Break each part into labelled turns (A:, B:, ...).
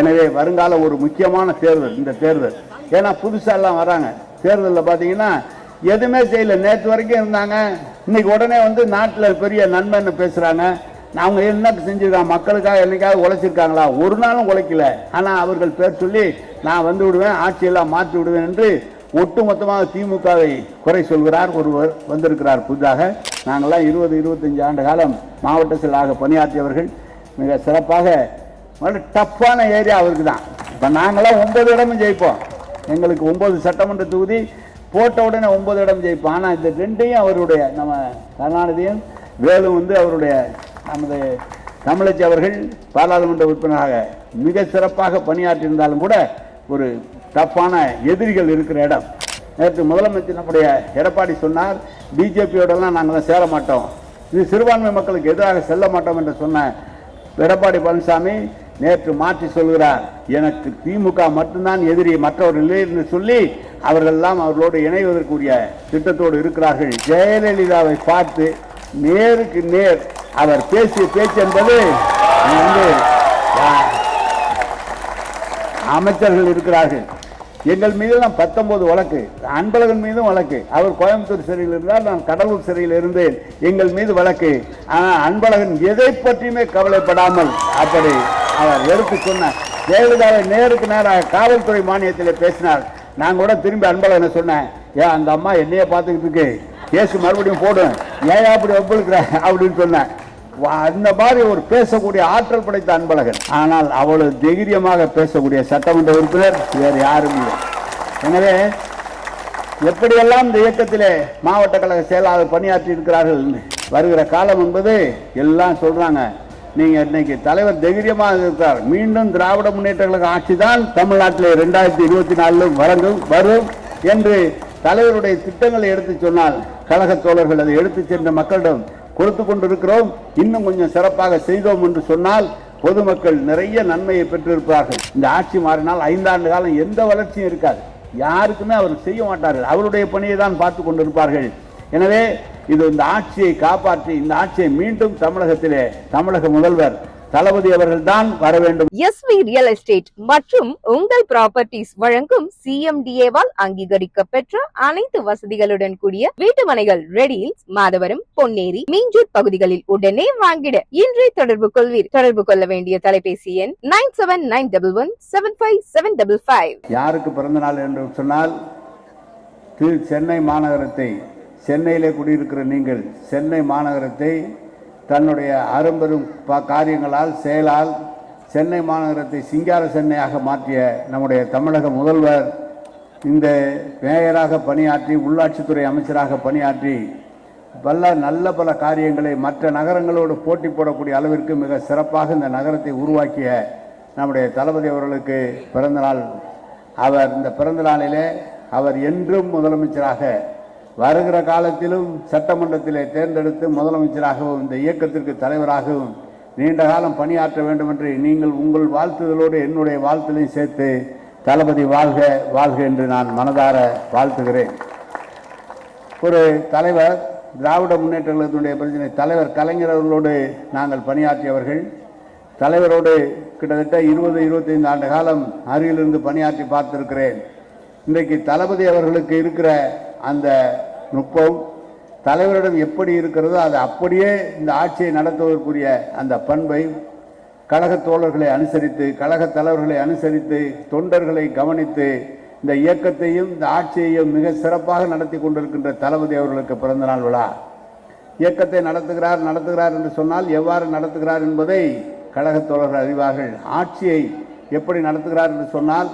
A: எனவே வருங்காலம் ஒரு முக்கியமான தேர்தல் இந்த தேர்தல். ஏன்னா புதுசாக எல்லாம் வராங்க. தேர்தலில் பார்த்தீங்கன்னா எதுவுமே செய்யல. நேற்று வரைக்கும் இருந்தாங்க. இன்னைக்கு உடனே வந்து நாட்டில் பெரிய நன்மைன்னு பேசுகிறாங்க அவங்க என்ன செஞ்சுருக்காங்க மக்களுக்காக என்னைக்காவது உழைச்சிருக்காங்களா? ஒரு நாளும் உழைக்கல. ஆனால் அவர்கள் பேர் சொல்லி நான் வந்து விடுவேன் ஆட்சியெல்லாம் மாற்றி விடுவேன் என்று ஒட்டுமொத்தமாக திமுகவை குறை சொல்கிறார் ஒருவர் வந்திருக்கிறார் புதிதாக. நாங்கள்லாம் இருபது இருபத்தஞ்சு ஆண்டு காலம் மாவட்ட செயலாக பணியாற்றியவர்கள். மிக சிறப்பாக டஃப்பான ஏரியா அவருக்கு தான் இப்போ நாங்களாம் ஒன்பது இடமும் ஜெயிப்போம். எங்களுக்கு ஒம்பது சட்டமன்ற தொகுதி போட்ட உடனே ஒன்பது இடம் ஜெயிப்போம். ஆனால் இந்த ரெண்டையும் அவருடைய நம்ம கருணாநிதியும் வேலு வந்து அவருடைய நமது தமிழச்சி அவர்கள் பாராளுமன்ற உறுப்பினராக மிக சிறப்பாக பணியாற்றியிருந்தாலும் கூட ஒரு டஃப்பான எதிரிகள் இருக்கிற இடம். நேற்று முதலமைச்சர் நம்முடைய எடப்பாடி சொன்னார் பிஜேபியோடலாம் நாங்களாம் சேர மாட்டோம். இது சிறுபான்மை மக்களுக்கு எதிராக செல்ல மாட்டோம் என்று சொன்ன எடப்பாடி பழனிசாமி நேற்று மாற்றி சொல்கிறார் எனக்கு திமுக மட்டும்தான் எதிரி மற்றவர் இல்லை என்று சொல்லி அவர்கள் எல்லாம் அவர்களோடு இணைவதற்குரிய திட்டத்தோடு இருக்கிறார்கள். ஜெயலலிதாவை பார்த்து நேருக்கு நேர் அவர் பேசிய பேச்சு என்பது வந்து அமைச்சர்கள் இருக்கிறார்கள். எங்கள் மீதெல்லாம் பத்தொன்பது வழக்கு அன்பழகன் மீதும் வழக்கு. அவர் கோயம்புத்தூர் சிறையில் இருந்தார் நான் கடலூர் சிறையில் இருந்தேன். எங்கள் மீது வழக்கு. ஆனால் அன்பழகன் எதை பற்றியுமே கவலைப்படாமல் அப்படி அவர் எடுத்து சொன்னார். ஜெயலலிதாவை நேருக்கு நேராக காவல்துறை மானியத்தில் பேசினார். நான் கூட திரும்பி அன்பழகனை சொன்னேன் ஏன் அந்த அம்மா என்னையே பார்த்துக்கிட்டு இருக்கு. கேஸ் மறுபடியும் போடும் ஏன் அப்படி ஒப்புழுக்கிற? அப்படின்னு சொன்னேன். வா- அந்த மாதிரி ஒரு பேசக்கூடிய ஆற்றல் படைத்த அன்பழகன். ஆனால் அவ்வளவு தைரியமாக பேசக்கூடிய சட்டமன்ற உறுப்பினர் வேறு யாரும் இல்லை. எனவே எப்படியெல்லாம் இந்த இயக்கத்திலே மாவட்ட கழக செயலாளர் பணியாற்றி இருக்கிறார்கள் வருகிற காலம் என்பது எல்லாம் சொல்றாங்க. நீங்கள் இன்னைக்கு தலைவர் தைரியமாக இருக்கிறார் மீண்டும் திராவிட முன்னேற்ற கழக ஆட்சி தான் தமிழ்நாட்டில் ரெண்டாயிரத்தி இருபத்தி நாலிலும் வரங்கும் வரும் என்று தலைவருடைய திட்டங்களை எடுத்து சொன்னால் கழக தோழர்கள் அதை எடுத்து சென்ற மக்களிடம் கொடுத்து கொண்டிருக்கிறோம். இன்னும் கொஞ்சம் சிறப்பாக செய்தோம் என்று சொன்னால் பொதுமக்கள் நிறைய நன்மையை பெற்றிருப்பார்கள். இந்த ஆட்சி மாறினால் ஐந்தாண்டு காலம் எந்த வளர்ச்சியும் இருக்காது. யாருக்குமே அவர் செய்ய மாட்டார்கள். அவருடைய பணியை தான் பார்த்து கொண்டிருப்பார்கள். எனவே இது இந்த ஆட்சியை காப்பாற்றி இந்த ஆட்சியை மீண்டும் தமிழகத்திலே தமிழக முதல்வர் தளபதி அவர்கள் தான் வர வேண்டும்.
B: எஸ்வி ரியல் எஸ்டேட் மற்றும் உங்கள் ப்ராப்பர்ட்டிஸ் வழங்கும் சிஎம்டிஏவால் அங்கீகரிக்கப்பெற்ற அனைத்து வசதிகளுடன் கூடிய வீட்டுமனைகள் ரெடியில்ஸ் மாதவரம் பொன்னேரி மீஞ்சூர் பகுதிகளில் உடனே வாங்கிட. இன்றே தொடர்பு கொள்வீர். தொடர்பு கொள்ள வேண்டிய தொலைபேசி எண் nine seven nine double one seven five seven double five.
A: யாருக்கு பிறந்த நாள் என்று சொன்னால் திரு சென்னை மாநகரத்தை சென்னையிலே குடியிருக்கிற நீங்கள் சென்னை மாநகரத்தை தன்னுடைய அரும்பெரும் ப- காரியங்களால் செயலால் சென்னை மாநகரத்தை சிங்கார சென்னையாக மாற்றிய நம்முடைய தமிழக முதல்வர் இந்த மேயராக பணியாற்றி உள்ளாட்சித்துறை அமைச்சராக பணியாற்றி பல நல்ல பல காரியங்களை மற்ற நகரங்களோடு போட்டி போடக்கூடிய அளவிற்கு மிக சிறப்பாக இந்த நகரத்தை உருவாக்கிய நம்முடைய தளபதி அவர்களுக்கு பிறந்தநாள். அவர் இந்த பிறந்த நாளிலே அவர் என்றும் முதலமைச்சராக வருகிற காலத்திலும் சட்டமன்றத்திலே தேர்ந்தெடுத்து முதலமைச்சராகவும் இந்த இயக்கத்திற்கு தலைவராகவும் நீண்ட காலம் பணியாற்ற வேண்டும் என்று நீங்கள் உங்கள் வாழ்த்துதலோடு என்னுடைய வாழ்த்துலையும் சேர்த்து தளபதி வாழ்க வாழ்க என்று நான் மனதார வாழ்த்துகிறேன். ஒரு தலைவர் திராவிட முன்னேற்ற கழகத்தினுடைய பிரச்சனை தலைவர் கலைஞர்களோடு நாங்கள் பணியாற்றியவர்கள். தலைவரோடு கிட்டத்தட்ட இருபது இருபத்தைந்து ஆண்டு காலம் அருகிலிருந்து பணியாற்றி பார்த்திருக்கிறேன். இன்றைக்கு தளபதி அவர்களுக்கு இருக்கிற அந்த நுட்பம் தலைவரிடம் எப்படி இருக்கிறதோ அதை அப்படியே இந்த ஆட்சியை நடத்துவதற்குரிய அந்த பண்பை கழக தோழர்களை அனுசரித்து கழக தலைவர்களை அனுசரித்து தொண்டர்களை கவனித்து இந்த இயக்கத்தையும் இந்த ஆட்சியையும் மிக சிறப்பாக நடத்தி கொண்டிருக்கின்ற தளபதி அவர்களுக்கு பிறந்தநாள் விழா. இயக்கத்தை நடத்துகிறார் நடத்துகிறார் என்று சொன்னால் எவ்வாறு நடத்துகிறார் என்பதை கழக தோழர்கள் அறிவார்கள். ஆட்சியை எப்படி நடத்துகிறார் என்று சொன்னால்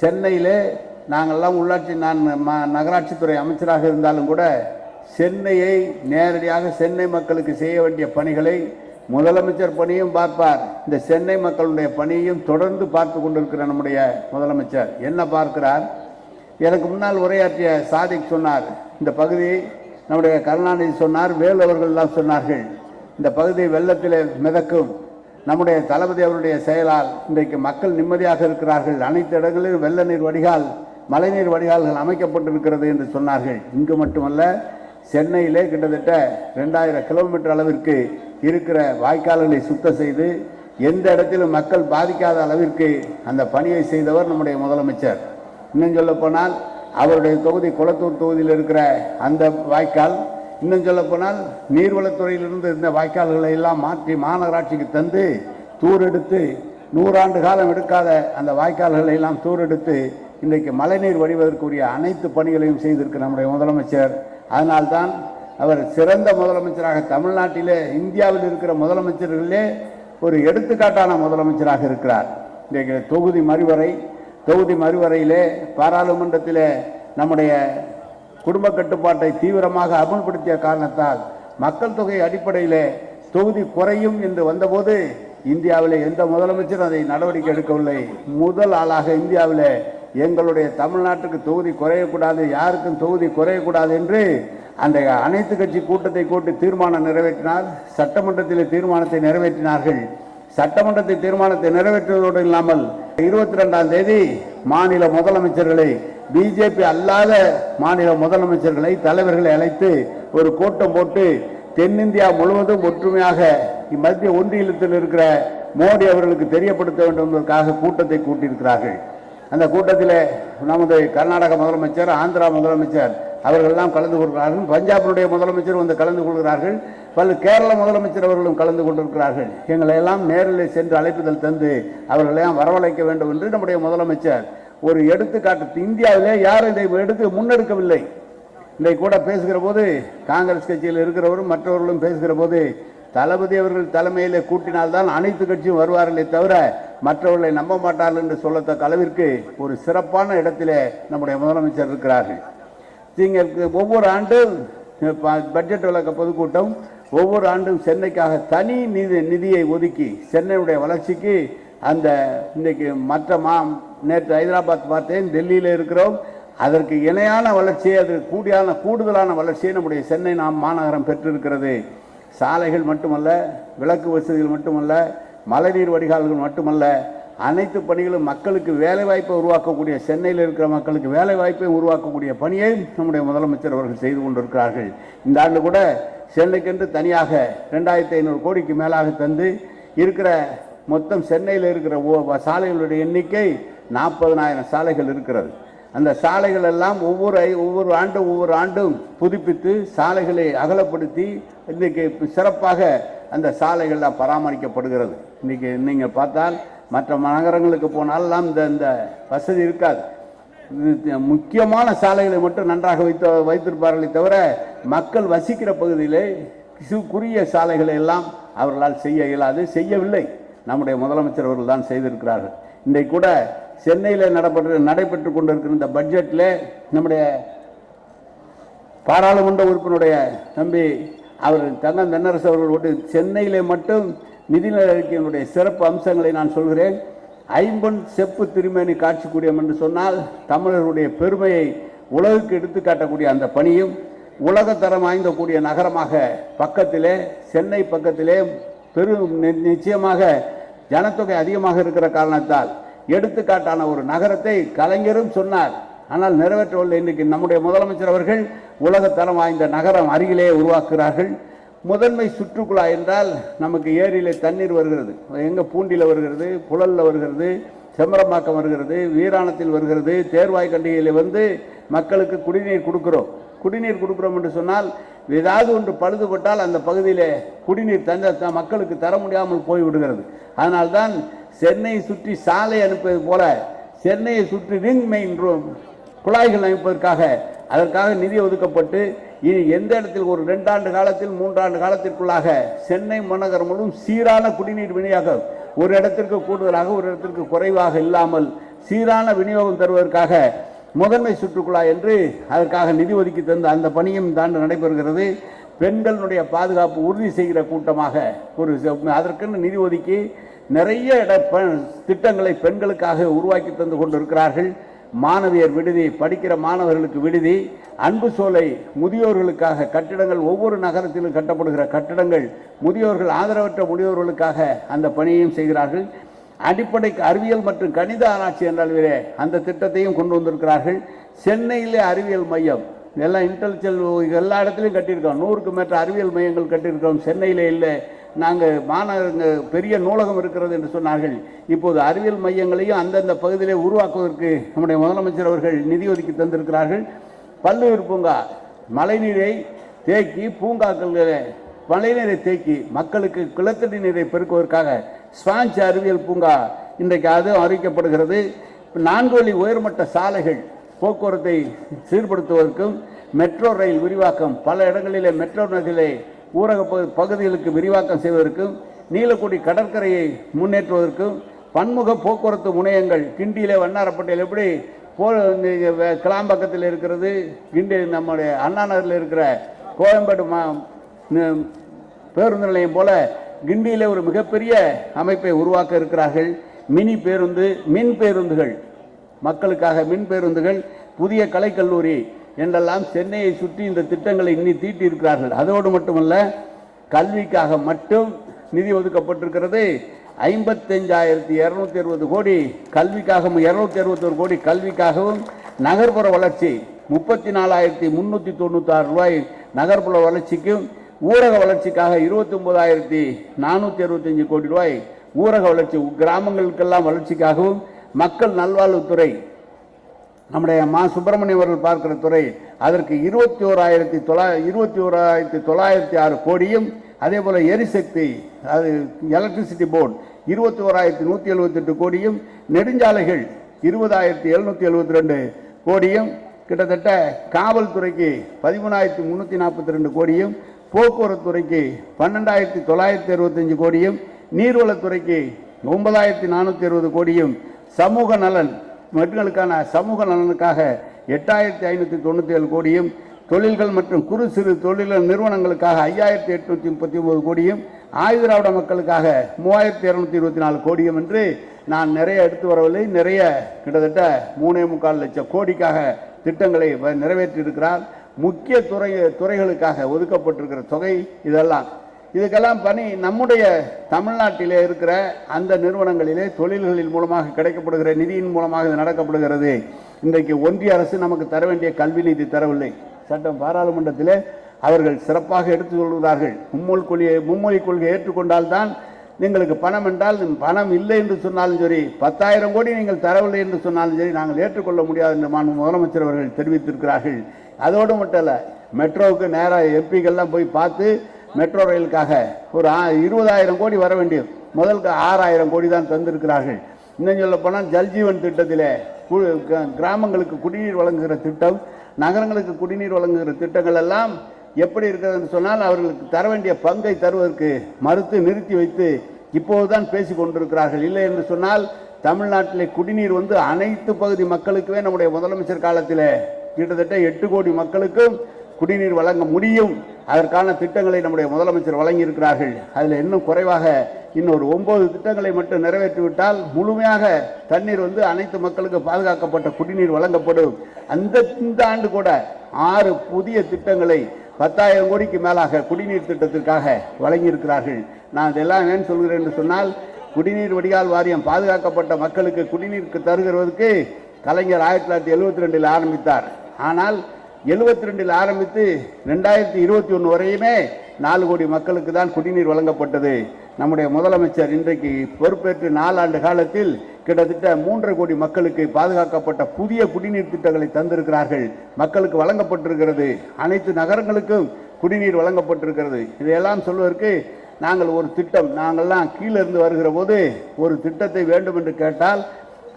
A: சென்னையிலே நாங்கள்லாம் உள்ளாட்சி நான் மா நகராட்சித்துறை அமைச்சராக இருந்தாலும் கூட சென்னையை நேரடியாக சென்னை மக்களுக்கு செய்ய வேண்டிய பணிகளை முதலமைச்சர் பணியும் பார்ப்பார். இந்த சென்னை மக்களுடைய பணியையும் தொடர்ந்து பார்த்து கொண்டிருக்கிற நம்முடைய முதலமைச்சர் என்ன பார்க்கிறார்? எனக்கு முன்னால் உரையாற்றிய சாதிக் சொன்னார். இந்த பகுதியை நம்முடைய கருணாநிதி சொன்னார் வேல் அவர்கள் எல்லாம் சொன்னார்கள். இந்த பகுதி வெள்ளத்தில் மிதக்கும். நம்முடைய தளபதி அவருடைய செயலால் இன்றைக்கு மக்கள் நிம்மதியாக இருக்கிறார்கள். அனைத்து இடங்களிலும் வெள்ள நீர் வடிகால் மழைநீர் வடிகால்கள் அமைக்கப்பட்டிருக்கிறது என்று சொன்னார்கள். இங்கு மட்டுமல்ல சென்னையிலே கிட்டத்தட்ட ரெண்டாயிரம் கிலோமீட்டர் அளவிற்கு இருக்கிற வாய்க்கால்களை சுத்தம் செய்து எந்த இடத்திலும் மக்கள் பாதிக்காத அளவிற்கு அந்த பணியை செய்தவர் நம்முடைய முதலமைச்சர். இன்னும் சொல்லப்போனால் அவருடைய தொகுதி குளத்தூர் தொகுதியில் இருக்கிற அந்த வாய்க்கால் இன்னும் சொல்லப்போனால் நீர்வளத்துறையிலிருந்து இருந்த வாய்க்கால்களை எல்லாம் மாற்றி மாநகராட்சிக்கு தந்து தூரெடுத்து நூறாண்டு காலம் எடுக்காத அந்த வாய்க்கால்களை எல்லாம் தூரெடுத்து இன்றைக்கு மழைநீர் வடிவதற்குரிய அனைத்து பணிகளையும் செய்திருக்கிற நம்முடைய முதலமைச்சர். அதனால்தான் அவர் சிறந்த முதலமைச்சராக தமிழ்நாட்டிலே இந்தியாவில் இருக்கிற முதலமைச்சர்களே ஒரு எடுத்துக்காட்டான முதலமைச்சராக இருக்கிறார். இன்றைக்கு தொகுதி மறுவரை தொகுதி மறுவரையிலே பாராளுமன்றத்தில் நம்முடைய குடும்ப கட்டுப்பாட்டை தீவிரமாக அமல்படுத்திய காரணத்தால் மக்கள் தொகை அடிப்படையிலே தொகுதி குறையும் என்று வந்தபோது இந்தியாவில் எந்த முதலமைச்சரும் அதை நடவடிக்கை எடுக்கவில்லை. முதல் ஆளாக இந்தியாவில் எங்களுடைய தமிழ்நாட்டுக்கு தொகுதி குறையக்கூடாது யாருக்கும் தொகுதி குறையக்கூடாது என்று அந்த அனைத்து கட்சி கூட்டத்தை கூட்டி தீர்மானம் நிறைவேற்றினார். சட்டமன்றத்தில் தீர்மானத்தை நிறைவேற்றினார்கள். சட்டமன்றத்தை தீர்மானத்தை நிறைவேற்றுவதோடு இல்லாமல் இருபத்தி ரெண்டாம் தேதி மாநில முதலமைச்சர்களை பிஜேபி அல்லாத மாநில முதலமைச்சர்களை தலைவர்களை அழைத்து ஒரு கூட்டம் போட்டு தென்னிந்தியா முழுவதும் ஒற்றுமையாக மத்திய ஒன்றியத்தில் இருக்கிற மோடி அவர்களுக்கு தெரியப்படுத்த வேண்டும் என்பதற்காக கூட்டத்தை கூட்டியிருக்கிறார்கள். அந்த கூட்டத்தில் நமது கர்நாடக முதலமைச்சர் ஆந்திரா முதலமைச்சர் அவர்களெல்லாம் கலந்து கொள்கிறார்கள். பஞ்சாபினுடைய முதலமைச்சர் வந்து கலந்து கொள்கிறார்கள். பல கேரள முதலமைச்சர் அவர்களும் கலந்து கொண்டிருக்கிறார்கள். எங்களை எல்லாம் நேரில் சென்று அழைப்புதல் தந்து அவர்களெல்லாம் வரவழைக்க வேண்டும் என்று நம்முடைய முதலமைச்சர் ஒரு எடுத்துக்காட்டு இந்தியாவிலே யாரும் இதை எடுத்து முன்னெடுக்கவில்லை. இன்றைக்கு கூட பேசுகிற போது காங்கிரஸ் கட்சியில் இருக்கிறவரும் மற்றவர்களும் பேசுகிற போது தளபதி அவர்கள் தலைமையில் கூட்டினால்தான் அனைத்து கட்சியும் வருவார்களே தவிர மற்றவர்களை நம்ப மாட்டார்கள் என்று சொல்லத்தக்க அளவிற்கு ஒரு சிறப்பான இடத்திலே நம்முடைய முதலமைச்சர் இருக்கிறார்கள். நீங்கள் ஒவ்வொரு ஆண்டும் ப- பட்ஜெட் விளக்க பொதுக்கூட்டம் ஒவ்வொரு ஆண்டும் சென்னைக்காக தனி நிதி நிதியை ஒதுக்கி சென்னையுடைய வளர்ச்சிக்கு அந்த இன்றைக்கு மற்ற மா நேற்று ஹைதராபாத் பார்த்தேன் டெல்லியில் இருக்கிறோம். அதற்கு இணையான வளர்ச்சியை அதற்கு கூடியான கூடுதலான வளர்ச்சியை நம்முடைய சென்னை நாம் மாநகரம் பெற்றிருக்கிறது. சாலைகள் மட்டுமல்ல விளக்கு வசதிகள் மட்டுமல்ல மழைநீர் வடிகால்கள் மட்டுமல்ல அனைத்து பணிகளும் மக்களுக்கு வேலைவாய்ப்பை உருவாக்கக்கூடிய சென்னையில் இருக்கிற மக்களுக்கு வேலைவாய்ப்பை உருவாக்கக்கூடிய பணியை நம்முடைய முதலமைச்சர் அவர்கள் செய்து கொண்டிருக்கிறார்கள். இந்த ஆண்டு கூட சென்னைக்கென்று தனியாக ரெண்டாயிரத்தி ஐநூறு கோடிக்கு மேலாக தந்து இருக்கிற மொத்தம் சென்னையில் இருக்கிற ஓ- சாலைகளுடைய எண்ணிக்கை நாற்பதனாயிரம் சாலைகள் இருக்கிறது. அந்த சாலைகள் எல்லாம் ஒவ்வொரு ஐ- ஒவ்வொரு ஆண்டும் ஒவ்வொரு ஆண்டும் புதுப்பித்து சாலைகளை அகலப்படுத்தி இன்றைக்கு சிறப்பாக அந்த சாலைகள்லாம் பராமரிக்கப்படுகிறது. இன்றைக்கி நீங்கள் பார்த்தால் மற்ற நகரங்களுக்கு போனாலெல்லாம் இந்த இந்த வசதி இருக்காது. முக்கியமான சாலைகளை மட்டும் நன்றாக வைத்து வைத்திருப்பார்களே தவிர மக்கள் வசிக்கிற பகுதியிலே சிறு குறுகிய சாலைகளை எல்லாம் அவர்களால் செய்ய இயலாது செய்யவில்லை. நம்முடைய முதலமைச்சர் அவர்கள் தான் செய்திருக்கிறார்கள். இன்றைக்கு கூட சென்னையில் நடைபெற்று நடைபெற்று கொண்டிருக்கிற இந்த பட்ஜெட்டில் நம்முடைய பாராளுமன்ற உறுப்பினுடைய தம்பி அவர் தங்க தென்னரசு அவர்கள் ஒட்டு சென்னையிலே மட்டும் நிதிநிலை அறிக்கையினுடைய சிறப்பு அம்சங்களை நான் சொல்கிறேன். ஐம்பொன் செப்பு திருமேனி காட்சி கூடியம் என்று சொன்னால் தமிழர்களுடைய பெருமையை உலகுக்கு எடுத்துக்காட்டக்கூடிய அந்த பணியும் உலகத்தரம் வாய்ந்த கூடிய நகரமாக பக்கத்திலே சென்னை பக்கத்திலே பெரும் நி- நிச்சயமாக ஜனத்தொகை அதிகமாக இருக்கிற காரணத்தால் எடுத்துக்காட்டான ஒரு நகரத்தை கலைஞரும் சொன்னார். ஆனால் நிறைவேற்றவில்லை. இன்றைக்கு நம்முடைய முதலமைச்சர் அவர்கள் உலகத்தரம் வாய்ந்த நகரம் அருகிலே உருவாக்குகிறார்கள். முதன்மை சுற்றுக்குழாய் என்றால் நமக்கு ஏரியில் தண்ணீர் வருகிறது. எங்கே பூண்டியில் வருகிறது புழலில் வருகிறது செம்பரம்பாக்கம் வருகிறது வீராணத்தில் வருகிறது தேர்வாய் கண்டிகையில் வந்து மக்களுக்கு குடிநீர் கொடுக்குறோம். குடிநீர் கொடுக்குறோம் என்று சொன்னால் ஏதாவது ஒன்று பழுதுபட்டால் அந்த பகுதியிலே குடிநீர் தந்த த- மக்களுக்கு தர முடியாமல் போய்விடுகிறது. அதனால்தான் சென்னையை சுற்றி சாலை அனுப்புவது போல சென்னையை சுற்றி ரிங் மெயின் ரூம் குழாய்கள் அமைப்பதற்காக அதற்காக நிதி ஒதுக்கப்பட்டு இனி எந்த இடத்தில் ஒரு ரெண்டாண்டு காலத்தில் மூன்றாண்டு காலத்திற்குள்ளாக சென்னை மாநகரம் முழுவதும் சீரான குடிநீர் விநியோகம் ஒரு இடத்திற்கு கூடுதலாக ஒரு இடத்திற்கு குறைவாக இல்லாமல் சீரான விநியோகம் தருவதற்காக முதன்மை சுற்றுக்குழா என்று அதற்காக நிதி ஒதுக்கி தந்த அந்த பணியும் இந்த ஆண்டு நடைபெறுகிறது. பெண்களுடைய பாதுகாப்பு உறுதி செய்கிற கூட்டமாக ஒரு அதற்கென்று நிதி ஒதுக்கி நிறைய இட திட்டங்களை பெண்களுக்காக உருவாக்கி தந்து கொண்டிருக்கிறார்கள். மாணவியர் விடுதி படிக்கிற மாணவர்களுக்கு விடுதி அன்பு சோலை முதியோர்களுக்காக கட்டிடங்கள் ஒவ்வொரு நகரத்திலும் கட்டப்படுகிற கட்டிடங்கள் முதியோர்கள் ஆதரவற்ற முதியோர்களுக்காக அந்த பணியையும் செய்கிறார்கள். அடிப்படை அறிவியல் மற்றும் கணித ஆராய்ச்சி என்றாலே அந்த திட்டத்தையும் கொண்டு வந்திருக்கிறார்கள். சென்னையிலே அறிவியல் மையம் எல்லாம் இன்டெலிஜென்ட் எல்லா இடத்துலையும் கட்டியிருக்கோம் நூறுக்கு மேற்ற அறிவியல் மையங்கள் கட்டியிருக்கோம் சென்னையிலே இல்லை. நாங்கள் மாநகரங்க பெரிய நூலகம் இருக்கிறது என்று சொன்னார்கள். இப்போது அறிவியல் மையங்களையும் அந்தந்த பகுதியிலே உருவாக்குவதற்கு நம்முடைய முதலமைச்சர் அவர்கள் நிதி ஒதுக்கி தந்திருக்கிறார்கள். பல்லுயிர் பூங்கா மழைநீரை தேக்கி பூங்காக்களில் மழைநீரை தேக்கி மக்களுக்கு குளத்தடி நீரை பெருக்குவதற்காக ஸ்வாஞ்ச் அறிவியல் பூங்கா இன்றைக்கு அது அறிவிக்கப்படுகிறது. நான்கு வழி உயர்மட்ட சாலைகள் போக்குவரத்தை சீர்படுத்துவதற்கும் மெட்ரோ ரயில் விரிவாக்கம் பல இடங்களிலே மெட்ரோ நதியிலே ஊரக பகு- பகுதிகளுக்கு விரிவாக்கம் செய்வதற்கும் நீலக்குடி கடற்கரையை முன்னேற்றுவதற்கும் பன்முக போக்குவரத்து முனையங்கள் கிண்டியிலே வண்ணாரப்பேட்டையில் எப்படி போ கிளாம்பக்கத்தில் இருக்கிறது கிண்டி நம்முடைய அண்ணா நகரில் இருக்கிற கோயம்பேடு மா பேருந்து நிலையம் போல கிண்டியில் ஒரு மிகப்பெரிய அமைப்பை உருவாக்க இருக்கிறார்கள். மினி பேருந்து மின் பேருந்துகள். மக்களுக்காக மின் பேருந்துகள் புதிய கலைக்கல்லூரி என்றெல்லாம் சென்னையை சுற்றி இந்த திட்டங்களை இன்னி தீட்டி இருக்கிறார்கள் அதோடு மட்டுமல்ல கல்விக்காக மட்டும் நிதி ஒதுக்கப்பட்டிருக்கிறது. ஐம்பத்தஞ்சாயிரத்தி இரநூத்தி அறுபது கோடி கல்விக்காகவும் இரநூத்தி அறுபத்தொரு கோடி கல்விக்காகவும் நகர்ப்புற வளர்ச்சி முப்பத்தி நாலாயிரத்தி முந்நூற்றி தொண்ணூத்தாறு ரூபாய் நகர்ப்புற வளர்ச்சிக்கும் ஊரக வளர்ச்சிக்காக இருபத்தி ஒன்பதாயிரத்தி நானூற்றி அறுபத்தஞ்சு கோடி ரூபாய் ஊரக வளர்ச்சி கிராமங்களுக்கெல்லாம் வளர்ச்சிக்காகவும் மக்கள் நல்வாழ்வுத்துறை நம்முடைய மா சுப்பிரமணியம் அவர்கள் பார்க்கிற துறை அதற்கு இருபத்தி ஓராயிரத்தி தொள்ளா இருபத்தி ஓராயிரத்தி தொள்ளாயிரத்தி ஆறு கோடியும் அதே போல் எரிசக்தி அது எலக்ட்ரிசிட்டி போர்டு இருபத்தி ஓராயிரத்தி நூற்றி எழுபத்தெட்டு கோடியும் நெடுஞ்சாலைகள் இருபதாயிரத்தி எழுநூற்றி எழுபத்தி ரெண்டு கோடியும் கிட்டத்தட்ட காவல்துறைக்கு பதிமூணாயிரத்தி முந்நூற்றி நாற்பத்தி ரெண்டு கோடியும் போக்குவரத்து துறைக்கு பன்னெண்டாயிரத்தி தொள்ளாயிரத்தி அறுபத்தஞ்சு கோடியும் நீர்வளத்துறைக்கு ஒன்பதாயிரத்தி நானூற்றி அறுபது கோடியும் சமூக நலன் மக்களுக்கான சமூக நலனுக்காக எட்டாயிரத்தி ஐநூற்றி தொண்ணூற்றி ஏழு கோடியும் தொழில்கள் மற்றும் குறு சிறு தொழில நிறுவனங்களுக்காக ஐயாயிரத்தி எட்நூற்றி முப்பத்தி ஒம்பது கோடியும் ஆயுதிராவிட மக்களுக்காக மூவாயிரத்தி இரநூத்தி இருபத்தி நாலு கோடியும் என்று நான் நிறைய எடுத்து வரவில்லை. நிறைய கிட்டத்தட்ட மூணே முக்கால் லட்சம் கோடிக்காக திட்டங்களை நிறைவேற்றியிருக்கிறார். முக்கிய துறை துறைகளுக்காக ஒதுக்கப்பட்டிருக்கிற தொகை இதெல்லாம். இதுக்கெல்லாம் பணி நம்முடைய தமிழ்நாட்டிலே இருக்கிற அந்த நிறுவனங்களிலே தொழில்களின் மூலமாக கிடைக்கப்படுகிற நிதியின் மூலமாக இது நடக்கப்படுகிறது. இன்றைக்கு ஒன்றிய அரசு நமக்கு தர வேண்டிய கல்வி நிதி தரவில்லை. சட்டம் பாராளுமன்றத்திலே அவர்கள் சிறப்பாக எடுத்துக் கொள்கிறார்கள் மும்மொழி கொள்கையை மும்மொழி கொள்கையை ஏற்றுக்கொண்டால்தான் எங்களுக்கு பணம் என்றால் பணம் இல்லை என்று சொன்னாலும் சரி பத்தாயிரம் கோடி நீங்கள் தரவில்லை என்று சொன்னாலும் சரி நாங்கள் ஏற்றுக்கொள்ள முடியாது என்று மாண்பு முதலமைச்சர் அவர்கள் தெரிவித்திருக்கிறார்கள். அதோடு மட்டும் இல்லை மெட்ரோவுக்கு நேராக எம்பிக்கள்லாம் போய் பார்த்து மெட்ரோ ரயிலுக்காக ஒரு இருபதாயிரம் கோடி வர வேண்டியது. முதலுக்கு ஆறாயிரம் கோடி தான் தந்திருக்கிறார்கள். இன்னும் சொல்ல போனால் ஜல்ஜீவன் திட்டத்திலே கு- கிராமங்களுக்கு குடிநீர் வழங்குகிற திட்டம் நகரங்களுக்கு குடிநீர் வழங்குகிற திட்டங்கள் எல்லாம் எப்படி இருக்கிறதுன்னு சொன்னால் அவர்களுக்கு தர வேண்டிய பங்கை தருவதற்கு மறுத்து நிறுத்தி வைத்து இப்போதுதான் பேசி கொண்டிருக்கிறார்கள். இல்லை என்று சொன்னால் தமிழ்நாட்டிலே குடிநீர் வந்து அனைத்து பகுதி மக்களுக்குமே நம்முடைய முதலமைச்சர் காலத்தில் கிட்டத்தட்ட எட்டு கோடி மக்களுக்கும் குடிநீர் வழங்க முடியும். அதற்கான திட்டங்களை நம்முடைய முதலமைச்சர் வழங்கியிருக்கிறார்கள். அதில் இன்னும் குறைவாக இன்னொரு ஒன்பது திட்டங்களை மட்டும் நிறைவேற்றிவிட்டால் முழுமையாக தண்ணீர் வந்து அனைத்து மக்களுக்கு பாதுகாக்கப்பட்ட குடிநீர் வழங்கப்படும். அந்த இந்த ஆண்டு கூட ஆறு புதிய திட்டங்களை பத்தாயிரம் கோடிக்கு மேலாக குடிநீர் திட்டத்திற்காக வழங்கியிருக்கிறார்கள். நான் இதெல்லாம் ஏன் சொல்கிறேன் என்று சொன்னால் குடிநீர் வடிகால் வாரியம் பாதுகாக்கப்பட்ட மக்களுக்கு குடிநீருக்கு தருகிறதுக்கு கலைஞர் ஆயிரத்தி தொள்ளாயிரத்தி எழுபத்தி ரெண்டில் ஆரம்பித்தார். ஆனால் எழுபத்தி ரெண்டில் ஆரம்பித்து ரெண்டாயிரத்தி இருபத்தி ஒன்று வரையுமே நாலு கோடி மக்களுக்கு தான் குடிநீர் வழங்கப்பட்டது. நம்முடைய முதலமைச்சர் இன்றைக்கு பொறுப்பேற்று நாலாண்டு காலத்தில் கிட்டத்தட்ட மூன்றரை கோடி மக்களுக்கு பாதுகாக்கப்பட்ட புதிய குடிநீர் திட்டங்களை தந்திருக்கிறார்கள். மக்களுக்கு வழங்கப்பட்டிருக்கிறது. அனைத்து நகரங்களுக்கும் குடிநீர் வழங்கப்பட்டிருக்கிறது. இதையெல்லாம் சொல்வதற்கு நாங்கள் ஒரு திட்டம். நாங்கள்லாம் கீழே இருந்து வருகிற போது ஒரு திட்டத்தை வேண்டும் என்று கேட்டால்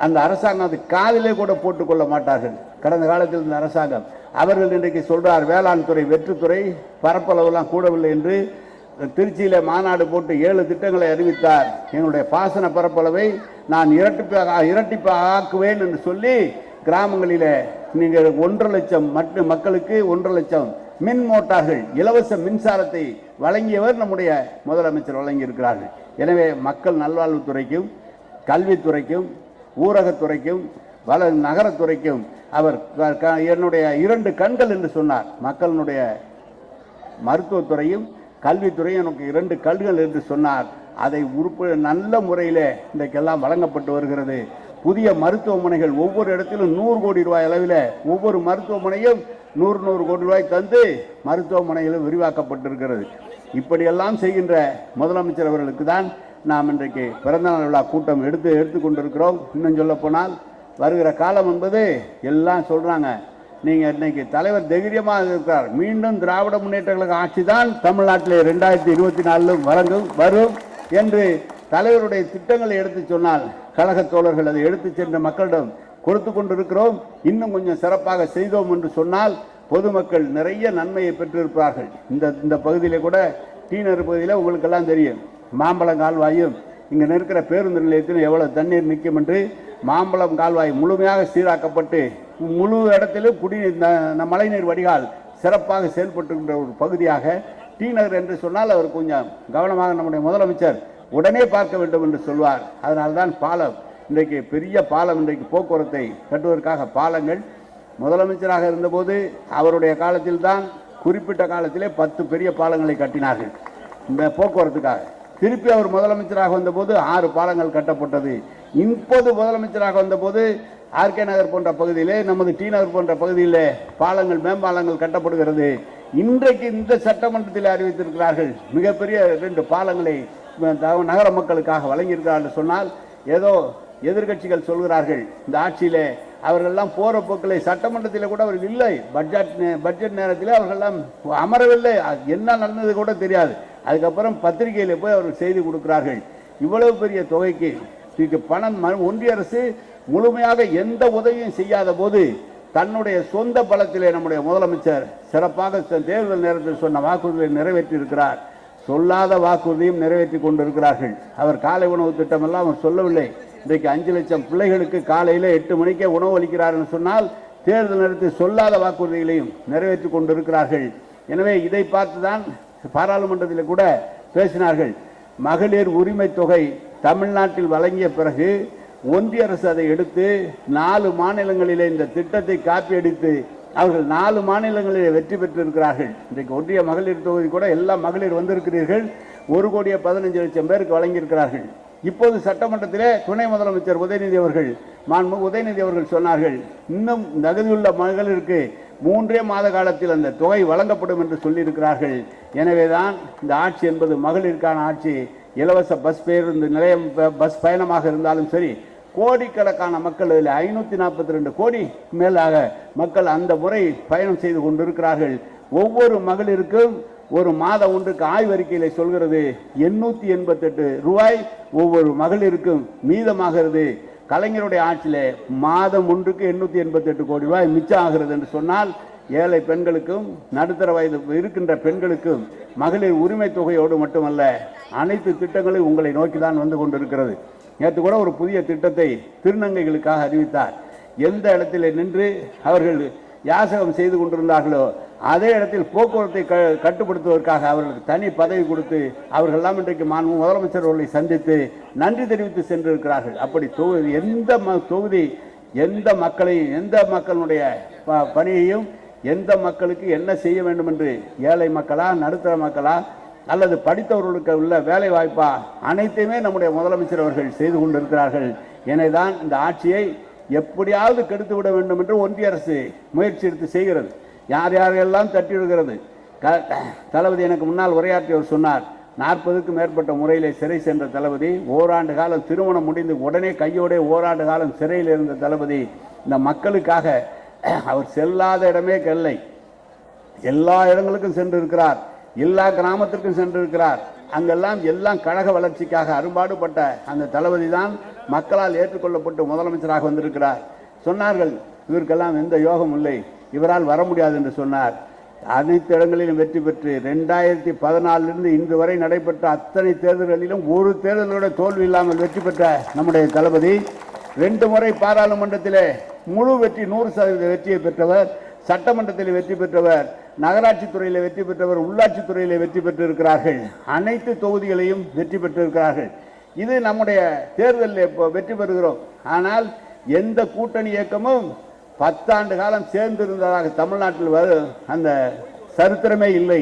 A: அந்த அரசாங்கம் அது காதிலே கூட போட்டுக்கொள்ள மாட்டார்கள். கடந்த காலத்தில் இருந்த அரசாங்கம். அவர்கள் இன்றைக்கு சொல்கிறார் வேளாண் துறை வெற்றுத்துறை பரப்பளவுலாம் கூடவில்லை என்று திருச்சியில் மாநாடு போட்டு ஏழு திட்டங்களை அறிவித்தார். எங்களுடைய பாசன பரப்பளவை நான் இரட்டிப்பாக இரட்டிப்பாக ஆக்குவேன் என்று சொல்லி கிராமங்களில் நீங்கள் ஒன்றரை லட்சம் மட்டு மக்களுக்கு ஒன்றரை லட்சம் மின் மோட்டார்கள் இலவச மின்சாரத்தை வழங்கியவர் நம்முடைய முதலமைச்சர் வழங்கியிருக்கிறார்கள். எனவே மக்கள் நல்வாழ்வுத்துறைக்கும் கல்வித்துறைக்கும் ஊரகத்துறைக்கும் வள நகரத்துறைக்கும் அவர் என்னுடைய இரண்டு கண்கள் என்று சொன்னார். மக்களினுடைய மருத்துவத்துறையும் கல்வித்துறையும் எனக்கு இரண்டு கல்கள் என்று சொன்னார். அதை உறுப்பு நல்ல முறையில் இன்றைக்கெல்லாம் வழங்கப்பட்டு வருகிறது. புதிய மருத்துவமனைகள் ஒவ்வொரு இடத்திலும் நூறு கோடி ரூபாய் அளவில் ஒவ்வொரு மருத்துவமனையும் நூறு நூறு கோடி ரூபாய் தந்து மருத்துவமனைகளும் விரிவாக்கப்பட்டிருக்கிறது. இப்படியெல்லாம் செய்கின்ற முதலமைச்சர் அவர்களுக்கு தான் நாம் இன்றைக்கு பிறந்தநாள் விழா கூட்டம் எடுத்து எடுத்து கொண்டிருக்கிறோம். இன்னும் சொல்ல போனால் வருகிற காலம் என்பது எல்லாம் சொல்கிறாங்க நீங்கள் இன்னைக்கு தலைவர் தைரியமாக இருக்கிறார். மீண்டும் திராவிட முன்னேற்ற கழக ஆட்சி தான் தமிழ்நாட்டிலே ரெண்டாயிரத்தி இருபத்தி நாலிலும் வழங்கும் வரும் என்று தலைவருடைய திட்டங்களை எடுத்து சொன்னால் கழக தோழர்கள் அதை எடுத்து சென்ற மக்களிடம் கொடுத்து கொண்டிருக்கிறோம். இன்னும் கொஞ்சம் சிறப்பாக செய்தோம் என்று சொன்னால் பொதுமக்கள் நிறைய நன்மையை பெற்றிருப்பார்கள். இந்த இந்த பகுதியில் கூட டீனர் பகுதியில் உங்களுக்கெல்லாம் தெரியும். மாம்பழம் கால்வாயும் இங்கே நிற்கிற பேருந்து நிலையத்தில் எவ்வளவு தண்ணீர் நிற்கும் என்று மாம்பழம் கால்வாய் முழுமையாக சீராக்கப்பட்டு முழு இடத்திலும் குடிநீர் மழைநீர் வடிகால் சிறப்பாக செயல்பட்டுகின்ற ஒரு பகுதியாக டி நகர் என்று சொன்னால் அவர் கொஞ்சம் கவனமாக நம்முடைய முதலமைச்சர் உடனே பார்க்க வேண்டும் என்று சொல்வார். அதனால்தான் பாலம் இன்றைக்கு பெரிய பாலம் இன்றைக்கு போக்குவரத்தை கட்டுவதற்காக பாலங்கள் முதலமைச்சராக இருந்தபோது அவருடைய காலத்தில் தான் குறிப்பிட்ட காலத்திலே பத்து பெரிய பாலங்களை கட்டினார்கள். இந்த போக்குவரத்துக்காக. திருப்பி அவர் முதலமைச்சராக வந்தபோது ஆறு பாலங்கள் கட்டப்பட்டது. இப்போது முதலமைச்சராக வந்தபோது ஆர்கே நகர் போன்ற பகுதியிலே நமது டி நகர் போன்ற பகுதியிலே பாலங்கள் மேம்பாலங்கள் கட்டப்படுகிறது. இன்றைக்கு இந்த சட்டமன்றத்தில் அறிவித்திருக்கிறார்கள் மிகப்பெரிய ரெண்டு பாலங்களை த- நகர மக்களுக்காக வழங்கியிருக்கிறார்கள் சொன்னால் ஏதோ எதிர்க்கட்சிகள் சொல்கிறார்கள் இந்த ஆட்சியிலே அவர்கள்லாம் போகிற போக்களை சட்டமன்றத்தில் கூட அவர்கள் இல்லை. பட்ஜெட் நே- பட்ஜெட் நேரத்தில் அவர்கள்லாம் அமரவில்லை. அது என்ன நடந்தது கூட தெரியாது. அதுக்கப்புறம் பத்திரிகையில் போய் அவர்கள் செய்தி கொடுக்கிறார்கள். இவ்வளவு பெரிய தொகைக்கு இதுக்கு பணம் ஒன்றிய அரசு முழுமையாக எந்த உதவியும் செய்யாத போது தன்னுடைய சொந்த பலத்திலே நம்முடைய முதலமைச்சர் சிறப்பாக தேர்தல் நேரத்தில் சொன்ன வாக்குறுதியை நிறைவேற்றியிருக்கிறார். சொல்லாத வாக்குறுதியும் நிறைவேற்றி கொண்டிருக்கிறார்கள். அவர் காலை உணவு திட்டமெல்லாம் அவர் சொல்லவில்லை. இன்றைக்கு அஞ்சு லட்சம் பிள்ளைகளுக்கு காலையில் எட்டு மணிக்கே உணவு அளிக்கிறார் என்று சொன்னால் தேர்தல் நேரத்தில் சொல்லாத வாக்குறுதிகளையும் நிறைவேற்றி கொண்டிருக்கிறார்கள். எனவே இதை பார்த்து தான் பாராளுமன்றத்தில் கூட பேசினார்கள். மகளிர் உரிமை தொகை தமிழ்நாட்டில் வழங்கிய பிறகு ஒன்றிய அரசு அதை எடுத்து நாலு மாநிலங்களிலே இந்த திட்டத்தை காப்பியடித்து அவர்கள் நாலு மாநிலங்களிலே வெற்றி பெற்றிருக்கிறார்கள். இன்றைக்கு ஒன்றிய மகளிர் தொகுதி கூட எல்லா மகளிர் வந்திருக்கிறீர்கள். ஒரு கோடியே பதினஞ்சு லட்சம் பேருக்கு வழங்கியிருக்கிறார்கள். இப்போது சட்டமன்றத்திலே துணை முதலமைச்சர் உதயநிதி அவர்கள் மாண்பு உதயநிதி அவர்கள் சொன்னார்கள் இன்னும் தகுதியுள்ள மகளிருக்கு மூன்றே மாத காலத்தில் அந்த தொகை வழங்கப்படும் என்று சொல்லியிருக்கிறார்கள். எனவேதான் இந்த ஆட்சி என்பது மகளிருக்கான ஆட்சி. இலவச பஸ் பேருந்து நிலையம் பஸ் பயணமாக இருந்தாலும் சரி கோடிக்கணக்கான மக்கள் அதில் ஐநூற்றி நாற்பத்தி ரெண்டு கோடி மேலாக மக்கள் அந்த முறை பயணம் செய்து கொண்டிருக்கிறார்கள். ஒவ்வொரு மகளிருக்கும் ஒரு மாதம் ஒன்றுக்கு ஆய்வறிக்கையில் சொல்கிறது எண்ணூற்றி எண்பத்தெட்டு ரூபாய் ஒவ்வொரு மகளிருக்கும் மீதமாகிறது. கலைஞருடைய ஆட்சியிலே மாதம் ஒன்றுக்கு எண்ணூற்றி எண்பத்தெட்டு கோடி ரூபாய் மிச்சம் ஆகிறது என்று சொன்னால் ஏழை பெண்களுக்கும் நடுத்தர வயது இருக்கின்ற பெண்களுக்கும் மகளிர் உரிமை தொகையோடு மட்டுமல்ல அனைத்து திட்டங்களும் உங்களை நோக்கி தான் வந்து கொண்டிருக்கிறது. நேற்று கூட ஒரு புதிய திட்டத்தை திருநங்கைகளுக்காக அறிவித்தார். எந்த இடத்திலே நின்று அவர்கள் யாசகம் செய்து கொண்டிருந்தார்களோ அதே இடத்தில் போக்குவரத்தை க கட்டுப்படுத்துவதற்காக அவர்களுக்கு தனி பதவி கொடுத்து அவர்களெல்லாம் இன்றைக்கு மாண்பு முதலமைச்சர் அவர்களை சந்தித்து நன்றி தெரிவித்து சென்றிருக்கிறார்கள். அப்படி தொகுதி எந்த ம- தொகுதி எந்த மக்களையும் எந்த மக்களுடைய ப- பணியையும் எந்த மக்களுக்கு என்ன செய்ய வேண்டும் என்று ஏழை மக்களா நடுத்தர மக்களா அல்லது படித்தவர்களுக்கு உள்ள வேலை வாய்ப்பா அனைத்தையுமே நம்முடைய முதலமைச்சர் அவர்கள் செய்து கொண்டிருக்கிறார்கள். எனதான் இந்த ஆட்சியை எப்படியாவது கெடுத்து விட வேண்டும் என்று ஒன்றிய அரசு முயற்சி எடுத்து செய்கிறது. யார் யாரெல்லாம் தட்டி விடுகிறது? க- தளபதி எனக்கு முன்னால் உரையாற்றியவர் சொன்னார் நாற்பதுக்கும் மேற்பட்ட முறையிலே சிறை சென்ற தளபதி ஓராண்டு காலம் திருமணம் முடிந்து உடனே கையோடே ஓராண்டு காலம் சிறையில் இருந்த தளபதி இந்த மக்களுக்காக அவர் செல்லாத இடமே கல்லை எல்லா இடங்களுக்கும் சென்றிருக்கிறார் எல்லா கிராமத்திற்கும் சென்றிருக்கிறார். அங்கெல்லாம் எல்லாம் கழக வளர்ச்சிக்காக அரும்பாடுபட்ட அந்த தளபதி தான் மக்களால் ஏற்றுக்கொள்ளப்பட்டு முதலமைச்சராக வந்திருக்கிறார். சொன்னார்கள் இவருக்கெல்லாம் எந்த யோகம் இல்லை. இவரால் வர முடியாது என்று சொன்னார். அனைத்து இடங்களிலும் வெற்றி பெற்று ரெண்டாயிரத்தி பதினாலிருந்து இன்று வரை நடைபெற்ற அத்தனை தேர்தல்களிலும் ஒரு தேர்தலோட தோல்வி இல்லாமல் வெற்றி பெற்ற நம்முடைய தளபதி ரெண்டு முறை பாராளுமன்றத்திலே முழு வெற்றி நூறு சதவீத வெற்றியை பெற்றவர் சட்டமன்றத்தில் வெற்றி பெற்றவர் நகராட்சி துறையில் வெற்றி பெற்றவர் உள்ளாட்சி துறையில் வெற்றி பெற்றிருக்கிறார்கள். அனைத்து தொகுதிகளையும் வெற்றி பெற்றிருக்கிறார்கள். இது நம்முடைய தேர்தலில் இப்போ வெற்றி பெறுகிறோம். ஆனால் எந்த கூட்டணி இயக்கமும் பத்தாண்டு காலம் சேர்ந்து இருந்ததாக தமிழ்நாட்டில் வரு அந்த சரித்திரமே இல்லை.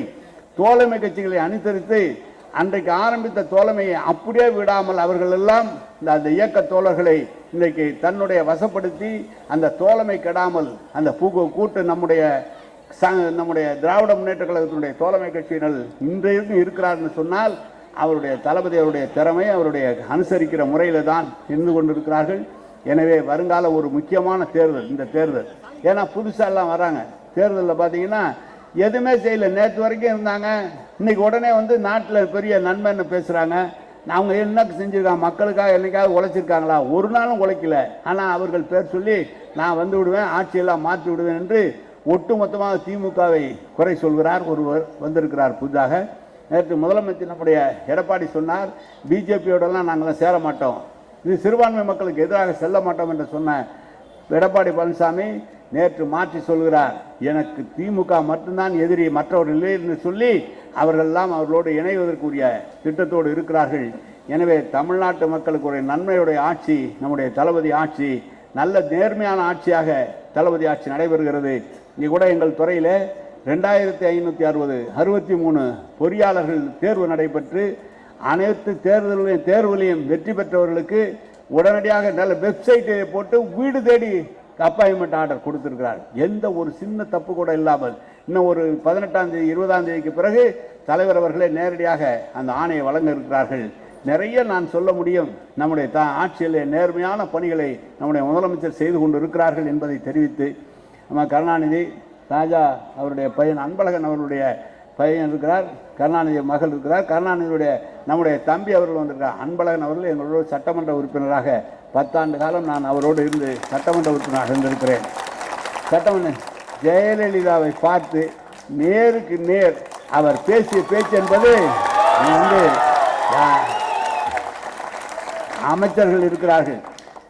A: தோழமை கட்சிகளை அனுசரித்து அன்றைக்கு ஆரம்பித்த தோழமையை அப்படியே விடாமல் அவர்கள் எல்லாம் இந்த அந்த இயக்க தோழர்களை இன்றைக்கு தன்னுடைய வசப்படுத்தி அந்த தோழமை கெடாமல் அந்த பூ கூட்டு நம்முடைய நம்முடைய திராவிட முன்னேற்ற கழகத்தினுடைய தோழமை கட்சியினர் இன்றையும் இருக்கிறார்னு சொன்னால் அவருடைய தளபதி அவருடைய திறமை அவருடைய அனுசரிக்கிற முறையில் தான் இருந்து கொண்டிருக்கிறார்கள். எனவே வருங்கால ஒரு முக்கியமான தேர்தல் இந்த தேர்தல். ஏன்னா புதுசாக எல்லாம் வராங்க தேர்தலில் பார்த்தீங்கன்னா எதுவுமே செய்யல. நேற்று வரைக்கும் இருந்தாங்க. இன்னைக்கு உடனே வந்து நாட்டில் பெரிய நன்மைன்னு பேசுகிறாங்க அவங்க என்ன செஞ்சுருக்காங்க? மக்களுக்காக என்னைக்காவது உழைச்சிருக்காங்களா? ஒரு நாளும் உழைக்கல. ஆனால் அவர்கள் பேர் சொல்லி நான் வந்து விடுவேன் ஆட்சியெல்லாம் மாற்றி விடுவேன் என்று ஒட்டுமொத்தமாக திமுகவை குறை சொல்கிறார். ஒருவர் வந்திருக்கிறார் புதிதாக. நேற்று முதலமைச்சர் நம்முடைய எடப்பாடி சொன்னார். பிஜேபியோடலாம் நாங்களாம் சேர மாட்டோம். இது சிறுபான்மை மக்களுக்கு எதிராக செல்ல மாட்டோம் என்று சொன்ன எடப்பாடி பழனிசாமி நேற்று மாற்றி சொல்கிறார். எனக்கு திமுக மட்டும்தான் எதிரி மற்றவர்கள் இல்லை என்று சொல்லி அவர்களெல்லாம் அவர்களோடு இணைவதற்குரிய திட்டத்தோடு இருக்கிறார்கள். எனவே தமிழ்நாட்டு மக்களுக்கு ஒரு நன்மையுடைய ஆட்சி நம்முடைய தளபதி ஆட்சி நல்ல நேர்மையான ஆட்சியாக தளபதி ஆட்சி நடைபெறுகிறது. இங்கே கூட எங்கள் துறையில் ரெண்டாயிரத்தி ஐநூற்றி அறுபது அறுபத்தி மூணு பொறியாளர்கள் தேர்வு நடைபெற்று அனைத்து தேர்தல்களையும் தேர்வுகளையும் வெற்றி பெற்றவர்களுக்கு உடனடியாக நல்ல வெப்சைட்டை போட்டு வீடு தேடி அப்பாயின்மெண்ட் ஆர்டர் கொடுத்துருக்கிறார். எந்த ஒரு சின்ன தப்பு கூட இல்லாமல் இன்னும் ஒரு பதினெட்டாம் தேதி இருபதாம் தேதிக்கு பிறகு தலைவர் அவர்களே நேரடியாக அந்த ஆணையை வழங்க இருக்கிறார்கள். நிறைய நான் சொல்ல முடியும். நம்முடைய த ஆட்சியிலே நேர்மையான பணிகளை நம்முடைய முதலமைச்சர் செய்து கொண்டு இருக்கிறார்கள் என்பதை தெரிவித்து நம்ம கருணாநிதி ராஜா அவருடைய பையன் அன்பழகன் அவருடைய பையன் இருக்கிறார் கருணாநிதி மகள் இருக்கிறார். கருணாநிதியுடைய நம்முடைய தம்பி அவர்கள் வந்திருக்கார் அன்பழகன் அவர்கள் எங்களோட சட்டமன்ற உறுப்பினராக பத்தாண்டு காலம் நான் அவரோடு இருந்து சட்டமன்ற உறுப்பினராக இருந்திருக்கிறேன். சட்டமன்ற ஜெயலலிதாவை பார்த்து நேருக்கு நேர் அவர் பேசிய பேச்சு என்பது வந்து அமைச்சர்கள் இருக்கிறார்கள்.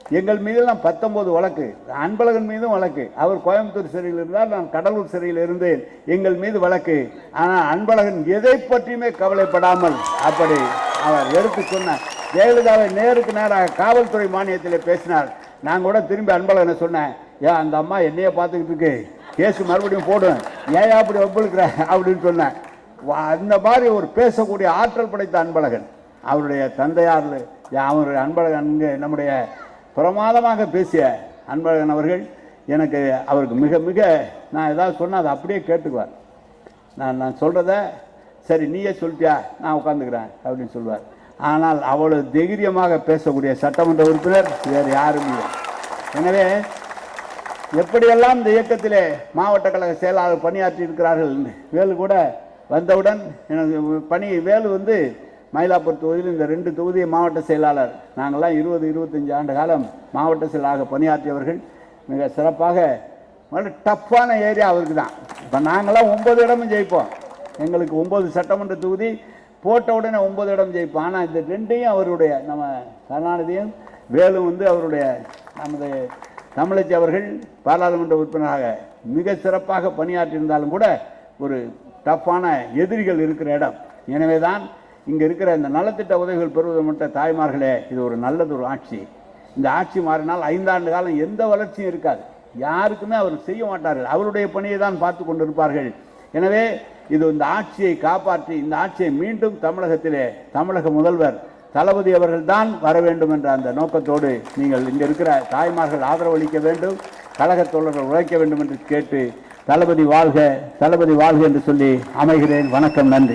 A: எங்கள் மீதெல்லாம் பத்தொன்பது வழக்கு அன்பழகன் மீதும் வழக்கு. அவர் கோயம்புத்தூர் சிறையில் இருந்தார் நான் கடலூர் சிறையில் இருந்தேன். எங்கள் மீது வழக்கு. ஆனால் அன்பழகன் எதை பற்றியுமே கவலைப்படாமல் அப்படி அவர் எடுத்து சொன்னார். ஜெயலலிதாவை நேருக்கு நேராக காவல்துறை மானியத்தில் பேசினார். நான் கூட திரும்பி அன்பழகனை சொன்னேன். ஏன் அந்த அம்மா என்னைய பார்த்துக்கிட்டு இருக்கு. கேஸ் மறுபடியும் போடுவேன் ஏன் அப்படி ஒப்புழுக்கிற அப்படின்னு சொன்னேன். வா- அந்த மாதிரி ஒரு பேசக்கூடிய ஆற்றல் படைத்த அன்பழகன். அவருடைய தந்தையார் அவருடைய அன்பழகன் நம்முடைய பிரமாதமாக பேசிய அன்பழகன் அவர்கள் எனக்கு அவருக்கு மிக மிக நான் ஏதாவது சொன்னால் அதை அப்படியே கேட்டுக்குவார். நான் நான் சொல்கிறத சரி நீயே சொல்லிட்டியா? நான் உட்காந்துக்கிறேன் அப்படின்னு சொல்லுவார். ஆனால் அவ்வளவு தைரியமாக பேசக்கூடிய சட்டமன்ற உறுப்பினர் வேறு யாரும் இல்லை. எனவே எப்படியெல்லாம் இந்த இயக்கத்திலே மாவட்ட கழக செயலாளர் பணியாற்றி இருக்கிறார்கள் வேலு கூட வந்தவுடன் எனக்கு பணி வேலு வந்து மயிலாப்பூர் தொகுதியில் இந்த ரெண்டு தொகுதி மாவட்ட செயலாளர் நாங்கள்லாம் இருபது இருபத்தஞ்சு ஆண்டு காலம் மாவட்ட செயலாளராக பணியாற்றியவர்கள். மிக சிறப்பாக நல்ல டஃப்பான ஏரியா அவருக்கு தான். இப்போ நாங்களாம் ஒன்பது இடமும் ஜெயிப்போம். எங்களுக்கு ஒம்பது சட்டமன்ற தொகுதி போட்ட உடனே ஒம்பது இடம் ஜெயிப்போம். ஆனால் இந்த ரெண்டையும் அவருடைய நம்ம கருணாநிதியும் வேலு வந்து அவருடைய நமது தமிழச்சி அவர்கள் பாராளுமன்ற உறுப்பினராக மிக சிறப்பாக பணியாற்றியிருந்தாலும் கூட ஒரு டஃப்பான எதிரிகள் இருக்கிற இடம். எனவே தான் இங்கே இருக்கிற இந்த நலத்திட்ட உதவிகள் பெறுவது மட்டும் தாய்மார்களே இது ஒரு நல்லது ஒரு ஆட்சி. இந்த ஆட்சி மாறினால் ஐந்தாண்டு காலம் எந்த வளர்ச்சியும் இருக்காது. யாருக்குமே அவர் செய்ய மாட்டார்கள். அவருடைய பணியை தான் பார்த்து கொண்டிருப்பார்கள். எனவே இது இந்த ஆட்சியை காப்பாற்றி இந்த ஆட்சியை மீண்டும் தமிழகத்திலே தமிழக முதல்வர் தளபதி அவர்கள் தான் வர வேண்டும் என்ற அந்த நோக்கத்தோடு நீங்கள் இங்கே இருக்கிற தாய்மார்கள் ஆதரவளிக்க வேண்டும் கழகத் தோழர்கள் உழைக்க வேண்டும் என்று கேட்டு தளபதி வாழ்க தளபதி வாழ்க என்று சொல்லி அமைகிறேன். வணக்கம் நன்றி.